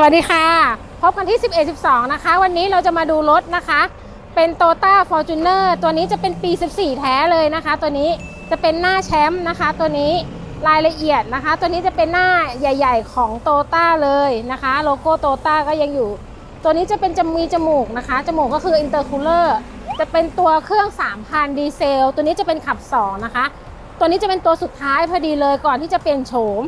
สวัสดีค่ะ พบกันที่ 11 12 นะคะ วันนี้เราจะมาดูรถนะคะ เป็น t o ต้า Fortuner ตัวนี้จะเป็นปี 14 แท้เลยนะคะ ตัวนี้จะเป็นหน้าแชมป์นะคะ ตัวนี้รายละเอียดนะคะ ตัวนี้จะเป็นหน้าใหญ่ ๆ ของ t o ต้าเลยนะคะ โลโก้ t o ต้าก็ยังอยู่ ตัวนี้จะเป็นจะมีจมูกนะคะ จมูกก็คือ intercooler จะเป็นตัวเครื่อง 3,000 ดีเซล ตัวนี้จะเป็นขับ 2 นะคะ ตัวนี้จะเป็นตัวสุดท้ายพอดีเลยก่อนที่จะเปลี่ยนโฉม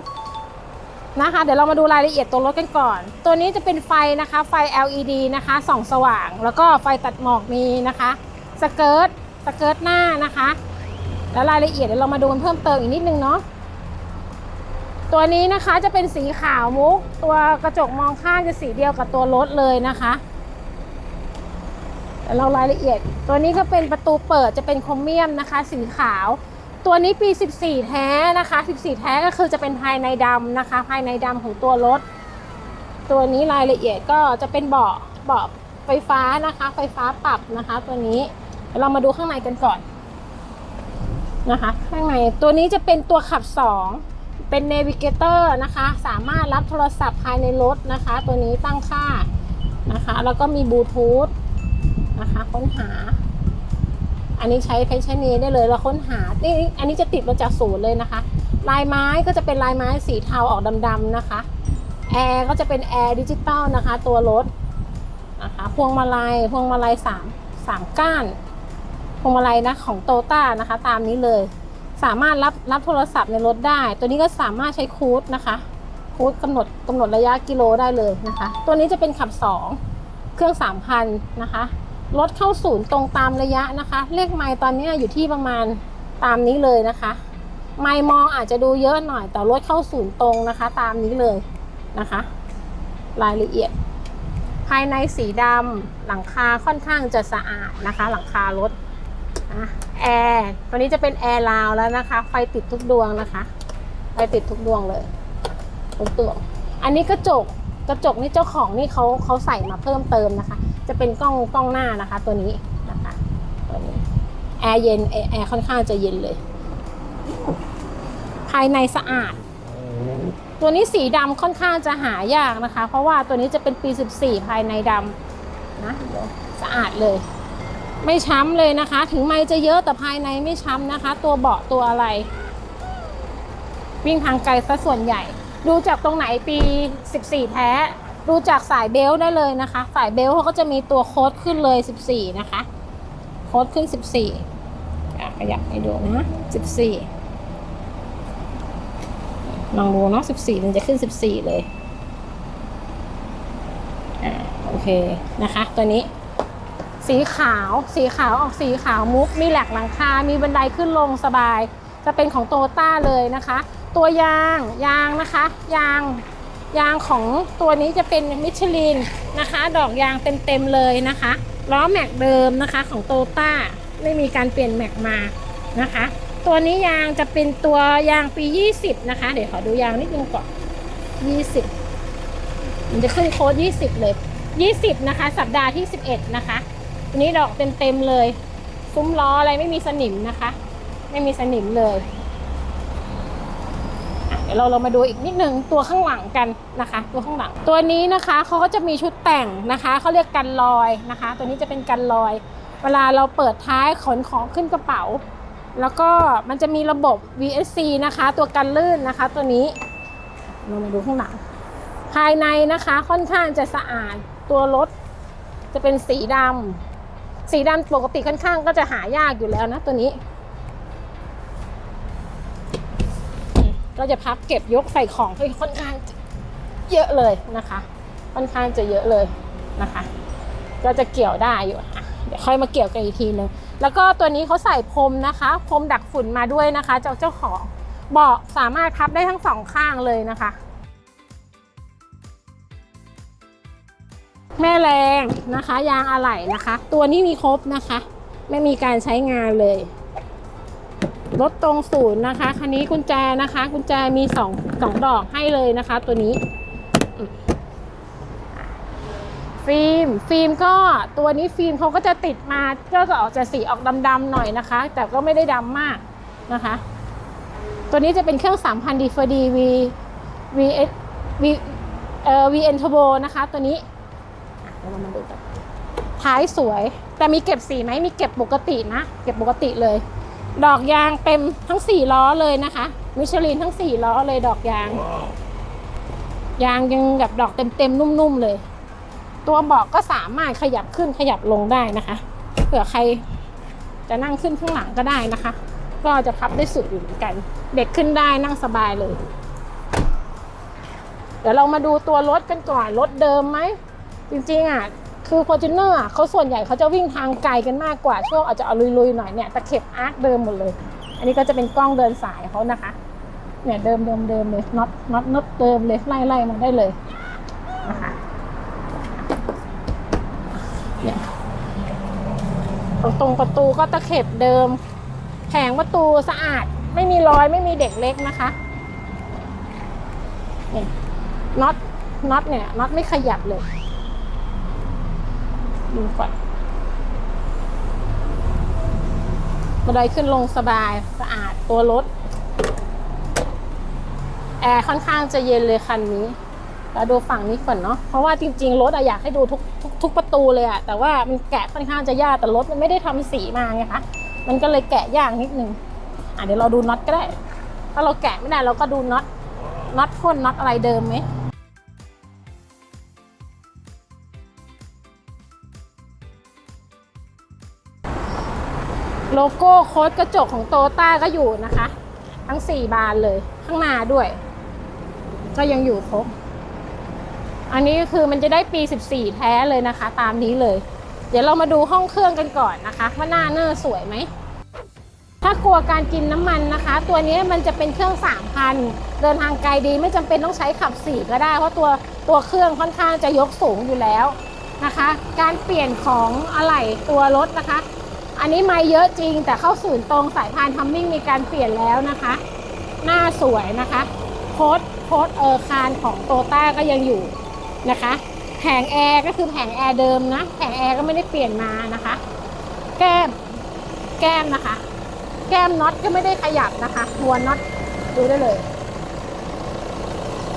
นะคะ เดี๋ยวเรามาดูรายละเอียดตัวรถกันก่อน ตัวนี้จะเป็นไฟนะคะ ไฟ LED นะคะส่องสว่าง แล้วก็ไฟตัดหมอกมีนะคะ สเกิร์ต สเกิร์ตหน้านะคะ แล้วรายละเอียดเดี๋ยวเรามาดูกันเพิ่มเติมอีกนิดนึงเนาะ ตัวนี้นะคะจะเป็นสีขาวมุก ตัวกระจกมองข้างจะสีเดียวกับตัวรถเลยนะคะเดี๋ยวเรารายละเอียด ตัวนี้ก็เป็นประตูเปิดจะเป็นโครเมียมนะคะ สีขาว ตัวนี้ปี 14 แท้นะคะ 14 แท้ก็คือจะเป็นภายในดำนะคะ ภายในดำของตัวรถ ตัวนี้รายละเอียดก็จะเป็นเบาะเบาะไฟฟ้านะคะ ไฟฟ้าปรับนะคะ ตัวนี้เรามาดูข้างในกันก่อนนะคะ ข้างในตัวนี้จะเป็นตัวขับ 2 เป็นเนวิเกเตอร์นะคะ สามารถรับโทรศัพท์ภายในรถนะคะ ตัวนี้ตั้งค่านะคะ แล้วก็มีบลูทูธนะคะ ค้นหา อันนี้ใช้เพชรนีได้เลยเราค้นหานี่อันนี้จะติดมาจากศูนย์เลยนะคะ ลายไม้ก็จะเป็นลายไม้สีเทาออกดำๆนะคะแอร์ก็จะเป็นแอร์ดิจิตอลนะคะ ตัวรถนะคะพวงมาลัยพวงมาลัยสามสามก้านพวงมาลัยนะของโตต้านะคะ ตามนี้เลย สามารถรับรับโทรศัพท์ในรถได้ ตัวนี้ก็สามารถใช้คูดนะคะคูดกำหนดกำหนดระยะกิโลได้เลยนะคะ ตัวนี้จะเป็นขับ 2 เครื่อง 3,000 นะคะ รถเข้าศูนย์ตรงตามระยะนะคะ เลขไมล์ตอนนี้อยู่ที่ประมาณตามนี้เลยนะคะ ไมล์มองอาจจะดูเยอะหน่อย แต่รถเข้าศูนย์ตรงนะคะ ตามนี้เลยนะคะ รายละเอียด ภายในสีดำหลังคาค่อนข้างจะสะอาดนะคะ หลังคารถแอร์ตัวนี้จะเป็นแอร์ลาวแล้วนะคะ ไฟติดทุกดวงนะคะ ไฟติดทุกดวงเลยทุกดวงอันนี้กระจกกระจกนี่เจ้าของนี่เขาเขาใส่มาเพิ่มเติมนะคะ จะเป็นกล้องกล้องหน้านะคะ ตัวนี้นะคะตัวนี้แอร์เย็นแอร์แอร์ค่อนข้างจะเย็นเลย ภายในสะอาด ตัวนี้สีดำค่อนข้างจะหายากนะคะ เพราะว่าตัวนี้จะเป็นปี 14 ภายในดำนะสะอาดเลย ไม่ช้ำเลยนะคะ ถึงไม้จะเยอะแต่ภายในไม่ช้ำนะคะ ตัวเบาะตัวอะไร วิ่งทางไกลซะส่วนใหญ่ ดูจากตรงไหนปี 14 แท้ ดูจากสายเบลต์ได้เลยนะคะ สายเบลต์เขาก็จะมีตัวโค้ดขึ้นเลย 14 นะคะ โค้ดขึ้น 14อะขยับให้ดูนะ14ลองดูเนาะ14 มันจะขึ้น 14 เลยอ่าโอเคนะคะ ตัวนี้สีขาวสีขาวออกสีขาวมุก มีแหลกหลังคา มีบันไดขึ้นลงสบาย จะเป็นของโตต้าเลยนะคะ ตัวยางยางนะคะ ยาง ยางของตัวนี้จะเป็นมิชลินนะคะ ดอกยางเต็มๆเลยนะคะล้อแม็กเดิมนะคะของโตต้าไม่มีการเปลี่ยนแม็กมานะคะ ตัวนี้ยางจะเป็นตัวยางปี 20 นะคะ เดี๋ยวขอดูยางนิดนึงก่อน 20 มันจะขึ้นโค้ด20 เลย 20 นะคะ สัปดาห์ที่ 11 นะคะตัวนี้ดอกเต็มๆเลย ซุ้มล้ออะไรไม่มีสนิมนะคะ ไม่มีสนิมเลย ดี๋ยวเราเรามาดูอีกนิดนึงตัวข้างหลังกันนะคะ ตัวข้างหลัง ตัวนี้นะคะเขาก็จะมีชุดแต่งนะคะเขาเรียกกันลอยนะคะ ตัวนี้จะเป็นกันลอย เวลาเราเปิดท้ายขนของขึ้นกระเป๋า แล้วก็มันจะมีระบบ VSC นะคะ ตัวกันลื่นนะคะ ตัวนี้เรามาดูข้างหลัง ภายในนะคะค่อนข้างจะสะอาดตัวรถจะเป็นสีดำสีดำปกติค่อนข้างก็จะหายากอยู่แล้วนะตัวนี้ ก็จะพับเก็บยกใส่ของให้ค่อนข้างเยอะเลยนะคะ ค่อนข้างจะเยอะเลยนะคะ ก็จะเกี่ยวได้อยู่เดี๋ยวค่อยมาเกี่ยวกันอีกทีนึงแล้วก็ตัวนี้เขาใส่พรมนะคะพรมดักฝุ่นมาด้วยนะคะ เจ้าเจ้าของเบาะสามารถพับได้ทั้งสองข้างเลยนะคะ แม่แรงนะคะ ยางอะไหล่นะคะ ตัวนี้มีครบนะคะ ไม่มีการใช้งานเลย รถตรงศูนย์นะคะ คันนี้กุญแจนะคะ กุญแจมีสองสองดอกให้เลยนะคะ ตัวนี้ ฟิล์ม ฟิล์มก็ตัวนี้ฟิล์มเขาก็จะติดมาก็จะออกจะสีออกดำๆหน่อยนะคะ แต่ก็ไม่ได้ดำมากนะคะ ตัวนี้จะเป็นเครื่อง 3,000 d ี d V VS V เอ่อ VN Turbo นะคะ ตัวนี้อะเดี๋ยวเรามาดูกันท้ายสวย แต่มีเก็บสีไหมมีเก็บปกตินะ เก็บปกติเลย ดอกยางเต็มทั้ง4ล้อเลยนะคะ มิชลินทั้ง4ล้อเลยดอกยาง ยางยังแบบดอกเต็มๆนุ่มๆเลย ตัวเบาะก็สามารถขยับขึ้นขยับลงได้นะคะ เผื่อใครจะนั่งขึ้นข้างหลังก็ได้นะคะ ก็จะพับได้สุดอยู่เหมือนกัน เด็กขึ้นได้นั่งสบายเลย เดี๋ยวเรามาดูตัวรถกันก่อนรถเดิมไหมจริงๆอะ คือ f o r t u n e r อะเขาส่วนใหญ่เขาจะวิ่งทางไกลกันมากกว่า ช่วงอาจจะเอาลุยๆหน่อยเนี่ยตะเข็บอาร์คเดิมหมดเลย อันนี้ก็จะเป็นกล้องเดินสายเขานะคะ เนี่ยเดิมเดิมเดิมเลยน็อตน็อตน็อตเดิมเลยไล่ไล่มาได้เลยนะคะเนี่ยตรงตรงประตูก็ตะเข็บเดิม แผงประตูสะอาดไม่มีรอยไม่มีเด็กเล็กนะคะเนี่ยน็อตน็อตเนี่ยน็อตไม่ขยับเลย ดูก่อนบันไดขึ้นลงสบายสะอาดตัวรถ แอร์ค่อนข้างจะเย็นเลยคันนี้เราดูฝั่งนี้ก่อนเนาะเพราะว่าจริง ๆ รถอะอยากให้ดูทุกทุกทุกประตูเลยอะแต่ว่ามันแกะค่อนข้างจะยากแต่รถมันไม่ได้ทำสีมาไงคะมันก็เลยแกะยากนิดนึงอะเดี๋ยวเราดูน็อตก็ได้ ถ้าเราแกะไม่ได้เราก็ดูน็อตน็อตพ่นน็อตอะไรเดิมไหม โลโก้โค้ดกระจกของโตต้าก็อยู่นะคะ ทั้ง 4 บานเลยข้างหน้าด้วย ก็ยังอยู่ครบ อันนี้คือมันจะได้ปี 14 แท้เลยนะคะ ตามนี้เลย เดี๋ยวเรามาดูห้องเครื่องกันก่อนนะคะ ว่าหน้าเนอร์สวยไหมถ้ากลัวการกินน้ำมันนะคะ ตัวนี้มันจะเป็นเครื่อง 3,000 เดินทางไกลดีไม่จำเป็นต้องใช้ขับ 4 ก็ได้ เพราะตัวตัวเครื่องค่อนข้างจะยกสูงอยู่แล้วนะคะ การเปลี่ยนของอะไหล่ตัวรถนะคะ อันนี้ไม่เยอะจริง แต่เข้าศูนย์ตรงสายพานทัมมิ่งมีการเปลี่ยนแล้วนะคะ หน้าสวยนะคะ โค้ดโค้ดเออคานของโตต้าก็ยังอยู่นะคะ แผงแอร์ก็คือแผงแอร์เดิมนะ แผงแอร์ก็ไม่ได้เปลี่ยนมานะคะ แก้ม แก้มนะคะ แก้มน็อตก็ไม่ได้ขยับนะคะหัวน็อตดูได้เลย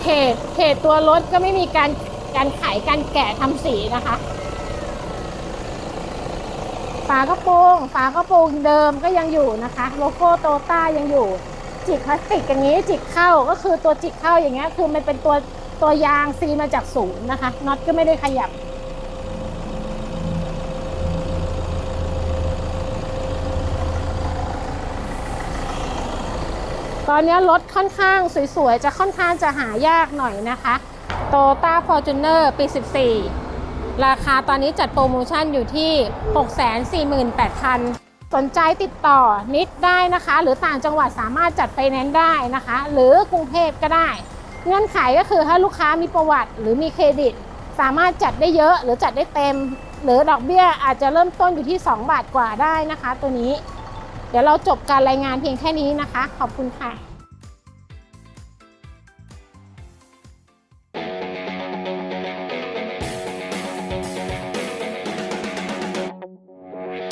เพจเพจตัวรถก็ไม่มีการการไขการแกะทำสีนะคะากระโปรงฝากระโปรงเดิมก็ยังอยู่นะคะ โลโก้โตต้ายังอยู่ จิกพลาสติกอย่างนี้จิกเข้าก็คือตัวจิกเข้าอย่างเงี้ยคือมันเป็นตัวตัวยางซีมาจากศูนย์นะคะน็อตก็ไม่ได้ขยับตอนนี้รถค่อนข้างสวยๆ จะค่อนข้างจะหายากหน่อยนะคะ Toyota Fortuner ปี 14 ราคาตอนนี้จัดโปรโมชั่นอยู่ที่ 648,000 สนใจติดต่อนิดได้นะคะ หรือต่างจังหวัดสามารถจัดไฟแนนได้นะคะ หรือกรุงเทพก็ได้ เงื่อนไขก็คือถ้าลูกค้ามีประวัติหรือมีเครดิต สามารถจัดได้เยอะหรือจัดได้เต็ม หรือดอกเบี้ยอาจจะเริ่มต้นอยู่ที่ 2 บาทกว่าได้นะคะ ตัวนี้ เดี๋ยวเราจบการรายงานเพียงแค่นี้นะคะ ขอบคุณค่ะ